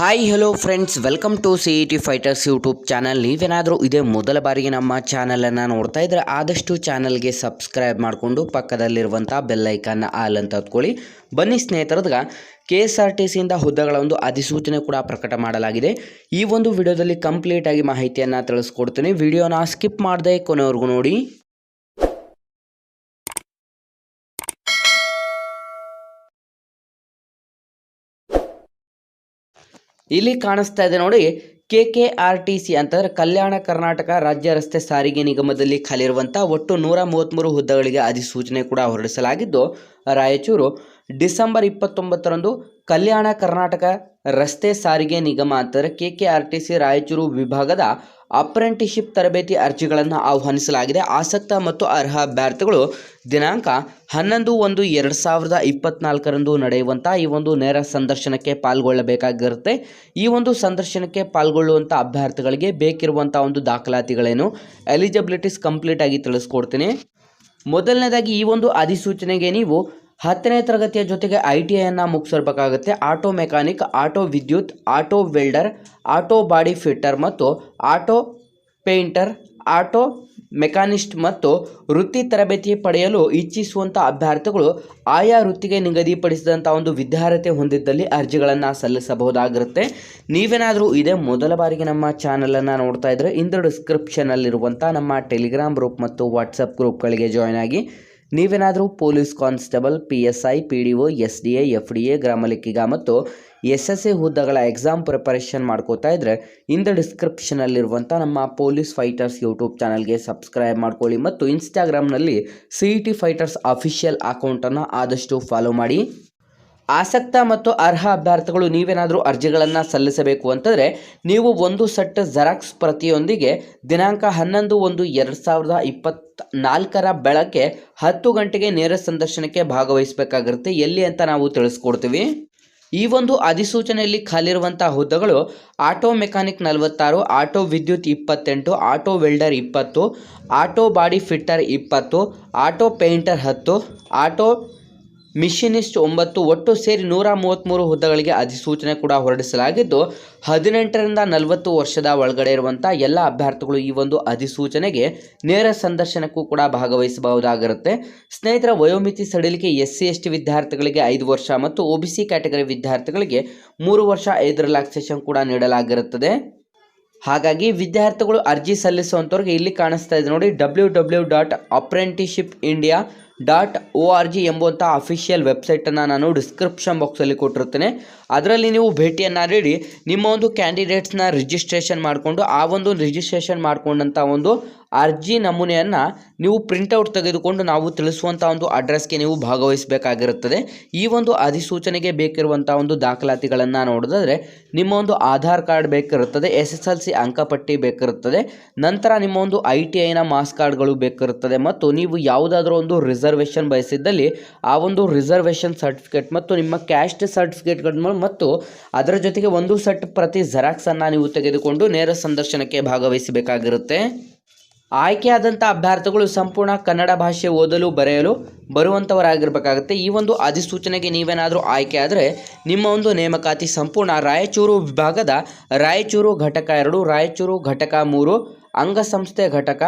Hi hello friends welcome to C E T fighters YouTube channel ನೀವೇನಾದರೂ ಇದೇ ಮೊದಲ ಬಾರಿಗೆ ನಮ್ಮ ಚಾನಲನ್ನು ನೋಡ್ತಾ ಇದ್ದರೆ ಆದಷ್ಟು ಚಾನಲ್ಗೆ ಸಬ್ಸ್ಕ್ರೈಬ್ ಮಾಡಿಕೊಂಡು ಪಕ್ಕದಲ್ಲಿರುವಂಥ ಬೆಲ್ಲೈಕನ್ನ ಆಲ್ ಅಂತ ಹೊತ್ಕೊಳ್ಳಿ. ಬನ್ನಿ ಸ್ನೇಹಿತರದ್ಗ ಕೆ ಎಸ್ ಆರ್ ಟಿ ಸಿಯಿಂದ ಹುದ್ದೆಗಳ ಒಂದು ಅಧಿಸೂಚನೆ ಕೂಡ ಪ್ರಕಟ ಮಾಡಲಾಗಿದೆ. ಈ ಒಂದು ವಿಡಿಯೋದಲ್ಲಿ ಕಂಪ್ಲೀಟಾಗಿ ಮಾಹಿತಿಯನ್ನು ತಿಳಿಸ್ಕೊಡ್ತೀನಿ. ವಿಡಿಯೋನ ಸ್ಕಿಪ್ ಮಾಡದೆ ಕೊನೆವರೆಗೂ ನೋಡಿ. ಇಲ್ಲಿ ಕಾಣಿಸ್ತಾ ಇದೆ ನೋಡಿ, K K R T C ಅಂತಂದ್ರೆ ಕಲ್ಯಾಣ ಕರ್ನಾಟಕ ರಾಜ್ಯ ರಸ್ತೆ ಸಾರಿಗೆ ನಿಗಮದಲ್ಲಿ ಖಾಲಿರುವಂಥ ಒಟ್ಟು ನೂರ ಮೂವತ್ತ್ಮೂರು ಹುದ್ದೆಗಳಿಗೆ ಅಧಿಸೂಚನೆ ಕೂಡ ಹೊರಡಿಸಲಾಗಿದ್ದು, ರಾಯಚೂರು ಡಿಸೆಂಬರ್ ಇಪ್ಪತ್ತೊಂಬತ್ತರಂದು ಕಲ್ಯಾಣ ಕರ್ನಾಟಕ ರಸ್ತೆ ಸಾರಿಗೆ ನಿಗಮ ಅಂತಂದ್ರೆ K K R T C Raichur ವಿಭಾಗದ ಅಪ್ರೆಂಟಿಶಿಪ್ ತರಬೇತಿ ಅರ್ಜಿಗಳನ್ನು ಆಹ್ವಾನಿಸಲಾಗಿದೆ. ಆಸಕ್ತ ಮತ್ತು ಅರ್ಹ ಅಭ್ಯರ್ಥಿಗಳು ದಿನಾಂಕ ಹನ್ನೊಂದು ಒಂದು ಎರಡು ಸಾವಿರದ ಇಪ್ಪತ್ನಾಲ್ಕರಂದು ನಡೆಯುವಂಥ ಈ ಒಂದು ನೇರ ಸಂದರ್ಶನಕ್ಕೆ ಪಾಲ್ಗೊಳ್ಳಬೇಕಾಗಿರುತ್ತೆ. ಈ ಒಂದು ಸಂದರ್ಶನಕ್ಕೆ ಪಾಲ್ಗೊಳ್ಳುವಂಥ ಅಭ್ಯರ್ಥಿಗಳಿಗೆ ಬೇಕಿರುವಂಥ ಒಂದು ದಾಖಲಾತಿಗಳೇನು? ಎಲಿಜಿಬಿಲಿಟೀಸ್ ಕಂಪ್ಲೀಟ್ ಆಗಿ ತಿಳಿಸ್ಕೊಡ್ತೀನಿ. ಮೊದಲನೇದಾಗಿ ಈ ಒಂದು ಅಧಿಸೂಚನೆಗೆ ನೀವು ಹತ್ತನೇ ತರಗತಿಯ ಜೊತೆಗೆ ಐ ಟಿ ಐಯನ್ನು ಮುಗಿಸಿರ್ಬೇಕಾಗುತ್ತೆ ಆಟೋ ಮೆಕ್ಯಾನಿಕ್, ಆಟೋ ವಿದ್ಯುತ್, auto welder, auto body fitter ಮತ್ತು ಆಟೋ ಪೇಂಟರ್, ಆಟೋ ಮೆಕ್ಯಾನಿಸ್ಟ್ ಮತ್ತು ವೃತ್ತಿ ತರಬೇತಿ ಪಡೆಯಲು ಇಚ್ಛಿಸುವಂಥ ಅಭ್ಯರ್ಥಿಗಳು ಆಯಾ ವೃತ್ತಿಗೆ ನಿಗದಿಪಡಿಸಿದಂಥ ಒಂದು ವಿದ್ಯಾರ್ಹತೆ ಹೊಂದಿದ್ದಲ್ಲಿ ಅರ್ಜಿಗಳನ್ನು ಸಲ್ಲಿಸಬಹುದಾಗಿರುತ್ತೆ. ನೀವೇನಾದರೂ ಇದೇ ಮೊದಲ ಬಾರಿಗೆ ನಮ್ಮ ಚಾನಲನ್ನು ನೋಡ್ತಾ ಇದ್ದರೆ ಇಂದು ಡಿಸ್ಕ್ರಿಪ್ಷನಲ್ಲಿರುವಂಥ ನಮ್ಮ ಟೆಲಿಗ್ರಾಮ್ ಗ್ರೂಪ್ ಮತ್ತು ವಾಟ್ಸಪ್ ಗ್ರೂಪ್ಗಳಿಗೆ ಜಾಯ್ನ್ ಆಗಿ. ನೀವೇನಾದರೂ police constable, P S I, P D O, S D A, F D A ಗ್ರಾಮ ಲೆಕ್ಕಿಗ ಮತ್ತು ಎಸ್ ಎಸ್ ಎ ಹುದ್ದೆಗಳ ಎಕ್ಸಾಮ್ ಪ್ರಿಪರೇಷನ್ ಮಾಡ್ಕೋತಾ ಇದ್ದರೆ ಇಂದ ಡಿಸ್ಕ್ರಿಪ್ಷನಲ್ಲಿರುವಂಥ ನಮ್ಮ ಪೊಲೀಸ್ ಫೈಟರ್ಸ್ ಯೂಟ್ಯೂಬ್ ಚಾನಲ್ಗೆ ಸಬ್ಸ್ಕ್ರೈಬ್ ಮಾಡ್ಕೊಳ್ಳಿ ಮತ್ತು ಇನ್ಸ್ಟಾಗ್ರಾಮ್ನಲ್ಲಿ C E T fighters official ಅಕೌಂಟನ್ನು ಆದಷ್ಟು ಫಾಲೋ ಮಾಡಿ. ಆಸಕ್ತ ಮತ್ತು ಅರ್ಹ ಅಭ್ಯರ್ಥಿಗಳು ನೀವೇನಾದರೂ ಅರ್ಜಿಗಳನ್ನು ಸಲ್ಲಿಸಬೇಕು ಅಂತಂದರೆ ನೀವು ಒಂದು ಸೆಟ್ ಜೆರಾಕ್ಸ್ ಪ್ರತಿಯೊಂದಿಗೆ ದಿನಾಂಕ ಹನ್ನೊಂದು ಒಂದು ಎರಡು ಸಾವಿರದ ಇಪ್ಪತ್ತ ನಾಲ್ಕರ ಬೆಳಗ್ಗೆ ಹತ್ತು ಗಂಟೆಗೆ ನೇರ ಸಂದರ್ಶನಕ್ಕೆ ಭಾಗವಹಿಸಬೇಕಾಗಿರುತ್ತೆ. ಎಲ್ಲಿ ಅಂತ ನಾವು ತಿಳಿಸ್ಕೊಡ್ತೀವಿ. ಈ ಒಂದು ಅಧಿಸೂಚನೆಯಲ್ಲಿ ಖಾಲಿರುವಂಥ ಹುದ್ದೆಗಳು ಆಟೋ ಮೆಕ್ಯಾನಿಕ್ ನಲವತ್ತಾರು, ಆಟೋ ವಿದ್ಯುತ್ ಇಪ್ಪತ್ತೆಂಟು, ಆಟೋ ವೆಲ್ಡರ್ ಇಪ್ಪತ್ತು, ಆಟೋ ಬಾಡಿ ಫಿಟ್ಟರ್ ಇಪ್ಪತ್ತು, ಆಟೋ ಪೇಂಟರ್ ಹತ್ತು, ಆಟೋ ಮಿಷಿನಿಸ್ಟ್ ಒಂಬತ್ತು ಒಟ್ಟು ಸೇರಿ ನೂರ ಮೂವತ್ತ್ಮೂರು ಹುದ್ದೆಗಳಿಗೆ ಅಧಿಸೂಚನೆ ಕೂಡ ಹೊರಡಿಸಲಾಗಿದ್ದು, ಹದಿನೆಂಟರಿಂದ ನಲವತ್ತು ವರ್ಷದ ಒಳಗಡೆ ಇರುವಂಥ ಎಲ್ಲ ಅಭ್ಯರ್ಥಿಗಳು ಈ ಒಂದು ಅಧಿಸೂಚನೆಗೆ ನೇರ ಸಂದರ್ಶನಕ್ಕೂ ಕೂಡ ಭಾಗವಹಿಸಬಹುದಾಗಿರುತ್ತೆ. ಸ್ನೇಹಿತರ, ವಯೋಮಿತಿ ಸಡಿಲಿಕೆ ಎಸ್ ಸಿ ಎಸ್ ಟಿ ವಿದ್ಯಾರ್ಥಿಗಳಿಗೆ ಐದು ವರ್ಷ ಮತ್ತು ಒ ಬಿ ಸಿ ಕ್ಯಾಟಗರಿ ವಿದ್ಯಾರ್ಥಿಗಳಿಗೆ ಮೂರು ವರ್ಷ ಐದು ರಿಲ್ಯಾಕ್ಸೇಷನ್ ಕೂಡ ನೀಡಲಾಗಿರುತ್ತದೆ. ಹಾಗಾಗಿ ವಿದ್ಯಾರ್ಥಿಗಳು ಅರ್ಜಿ ಸಲ್ಲಿಸುವಂಥವ್ರಿಗೆ ಇಲ್ಲಿ ಕಾಣಿಸ್ತಾ ಇದೆ ನೋಡಿ, W W dot apprenticeship India dot O R G ಎಂಬುವಂಥ official ವೆಬ್ಸೈಟನ್ನು ನಾನು ಡಿಸ್ಕ್ರಿಪ್ಷನ್ ಬಾಕ್ಸಲ್ಲಿ ಕೊಟ್ಟಿರ್ತೇನೆ ಅದರಲ್ಲಿ ನೀವು ಭೇಟಿಯನ್ನು ನೀಡಿ, ನಿಮ್ಮ ಒಂದು ಕ್ಯಾಂಡಿಡೇಟ್ಸ್ನ ರಿಜಿಸ್ಟ್ರೇಷನ್ ಮಾಡಿಕೊಂಡು, ಆ ಒಂದು ರಿಜಿಸ್ಟ್ರೇಷನ್ ಮಾಡಿಕೊಂಡಂಥ ಒಂದು ಅರ್ಜಿ ನಮೂನೆಯನ್ನು ನೀವು ಪ್ರಿಂಟೌಟ್ ತೆಗೆದುಕೊಂಡು ನಾವು ತಿಳಿಸುವಂಥ ಒಂದು ಅಡ್ರೆಸ್ಗೆ ನೀವು ಭಾಗವಹಿಸಬೇಕಾಗಿರುತ್ತದೆ. ಈ ಒಂದು ಅಧಿಸೂಚನೆಗೆ ಬೇಕಿರುವಂಥ ಒಂದು ದಾಖಲಾತಿಗಳನ್ನು ನೋಡಿದ್ರೆ ನಿಮ್ಮ ಒಂದು ಆಧಾರ್ ಕಾರ್ಡ್ ಬೇಕಿರುತ್ತದೆ ಎಸ್ ಎಸ್ ಎಲ್ ಸಿ ಅಂಕಪಟ್ಟಿ ಬೇಕಿರುತ್ತದೆ, ನಂತರ ನಿಮ್ಮ ಒಂದು ಐ ಟಿ ಐನ ಮಾಸ್ ಕಾರ್ಡ್ಗಳು ಬೇಕಿರುತ್ತದೆ, ಮತ್ತು ನೀವು ಯಾವುದಾದ್ರೂ ಒಂದು ರಿಸರ್ವೇಷನ್ ಬಯಸಿದ್ದಲ್ಲಿ ಆ ಒಂದು ರಿಸರ್ವೇಷನ್ ಸರ್ಟಿಫಿಕೇಟ್ ಮತ್ತು ನಿಮ್ಮ ಕ್ಯಾಸ್ಟ್ ಸರ್ಟಿಫಿಕೇಟ್ಗಳನ್ನು ಮತ್ತು ಅದರ ಜೊತೆಗೆ ಒಂದು ಸೆಟ್ ಪ್ರತಿ ಜೆರಾಕ್ಸನ್ನು ನೀವು ತೆಗೆದುಕೊಂಡು ನೇರ ಸಂದರ್ಶನಕ್ಕೆ ಭಾಗವಹಿಸಬೇಕಾಗಿರುತ್ತೆ. ಆಯ್ಕೆಯಾದಂಥ ಅಭ್ಯರ್ಥಿಗಳು ಸಂಪೂರ್ಣ ಕನ್ನಡ ಭಾಷೆ ಓದಲು ಬರೆಯಲು ಬರುವಂಥವರಾಗಿರಬೇಕಾಗುತ್ತೆ ಈ ಒಂದು ಅಧಿಸೂಚನೆಗೆ ನೀವೇನಾದರೂ ಆಯ್ಕೆ ಆದರೆ ನಿಮ್ಮ ಒಂದು ನೇಮಕಾತಿ ಸಂಪೂರ್ಣ ರಾಯಚೂರು ವಿಭಾಗದ ರಾಯಚೂರು ಘಟಕ ಎರಡು, ರಾಯಚೂರು ಘಟಕ ಮೂರು ಅಂಗಸಂಸ್ಥೆ ಘಟಕ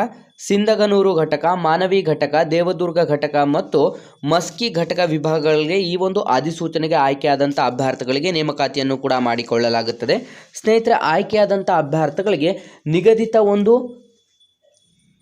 ಸಿಂದಗನೂರು ಘಟಕ, ಮಾನವಿ ಘಟಕ, ದೇವದುರ್ಗ ಘಟಕ ಮತ್ತು ಮಸ್ಕಿ ಘಟಕ ವಿಭಾಗಗಳಿಗೆ ಈ ಒಂದು ಅಧಿಸೂಚನೆಗೆ ಆಯ್ಕೆಯಾದಂಥ ಅಭ್ಯರ್ಥಿಗಳಿಗೆ ನೇಮಕಾತಿಯನ್ನು ಕೂಡ ಮಾಡಿಕೊಳ್ಳಲಾಗುತ್ತದೆ. ಸ್ನೇಹಿತರೆ, ಆಯ್ಕೆಯಾದಂಥ ಅಭ್ಯರ್ಥಿಗಳಿಗೆ ನಿಗದಿತ ಒಂದು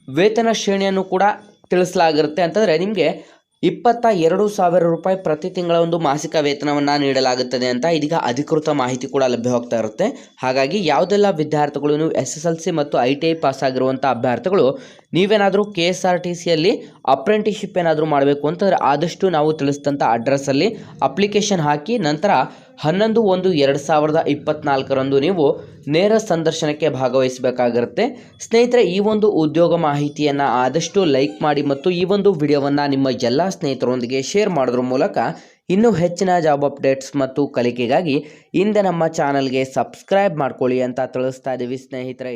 ವೇತನ ಶ್ರೇಣಿಯನ್ನು ಕೂಡ ತಿಳಿಸಲಾಗಿರುತ್ತೆ. ಅಂತಂದರೆ ನಿಮಗೆ ಇಪ್ಪತ್ತ ಎರಡು ಸಾವಿರ ರೂಪಾಯಿ ಪ್ರತಿ ತಿಂಗಳ ಒಂದು ಮಾಸಿಕ ವೇತನವನ್ನು ನೀಡಲಾಗುತ್ತದೆ ಅಂತ ಇದೀಗ ಅಧಿಕೃತ ಮಾಹಿತಿ ಕೂಡ ಲಭ್ಯವಾಗ್ತಾ ಇರುತ್ತೆ. ಹಾಗಾಗಿ ಯಾವುದೆಲ್ಲ ವಿದ್ಯಾರ್ಥಿಗಳು ಎಸ್ ಎಸ್ ಎಲ್ ಸಿ ಮತ್ತು ಐ ಟಿ ಐ ಪಾಸ್ ಆಗಿರುವಂಥ ಅಭ್ಯರ್ಥಿಗಳು ನೀವೇನಾದರೂ ಕೆ ಎಸ್ ಆರ್ ಟಿ ಸಿಯಲ್ಲಿ ಅಪ್ರೆಂಟಿಶಿಪ್ ಏನಾದರೂ ಮಾಡಬೇಕು ಅಂತಂದರೆ ಆದಷ್ಟು ನಾವು ತಿಳಿಸಿದಂಥ ಅಡ್ರೆಸ್ಸಲ್ಲಿ ಅಪ್ಲಿಕೇಶನ್ ಹಾಕಿ ನಂತರ ಹನ್ನೊಂದು ಒಂದು ಎರಡು ಸಾವಿರದ ಇಪ್ಪತ್ನಾಲ್ಕರಂದು ನೀವು ನೇರ ಸಂದರ್ಶನಕ್ಕೆ ಭಾಗವಹಿಸಬೇಕಾಗಿರುತ್ತೆ. ಸ್ನೇಹಿತರೆ, ಈ ಒಂದು ಉದ್ಯೋಗ ಮಾಹಿತಿಯನ್ನು ಆದಷ್ಟು ಲೈಕ್ ಮಾಡಿ ಮತ್ತು ಈ ಒಂದು ವಿಡಿಯೋವನ್ನು ನಿಮ್ಮ ಎಲ್ಲ ಸ್ನೇಹಿತರೊಂದಿಗೆ ಶೇರ್ ಮಾಡೋದ್ರ ಮೂಲಕ ಇನ್ನೂ ಹೆಚ್ಚಿನ ಜಾಬ್ ಅಪ್ಡೇಟ್ಸ್ ಮತ್ತು ಕಲಿಕೆಗಾಗಿ ಹಿಂದೆ ನಮ್ಮ ಚಾನಲ್ಗೆ ಸಬ್ಸ್ಕ್ರೈಬ್ ಮಾಡ್ಕೊಳ್ಳಿ ಅಂತ ತಿಳಿಸ್ತಾ ಇದ್ದೀವಿ ಸ್ನೇಹಿತರೆ.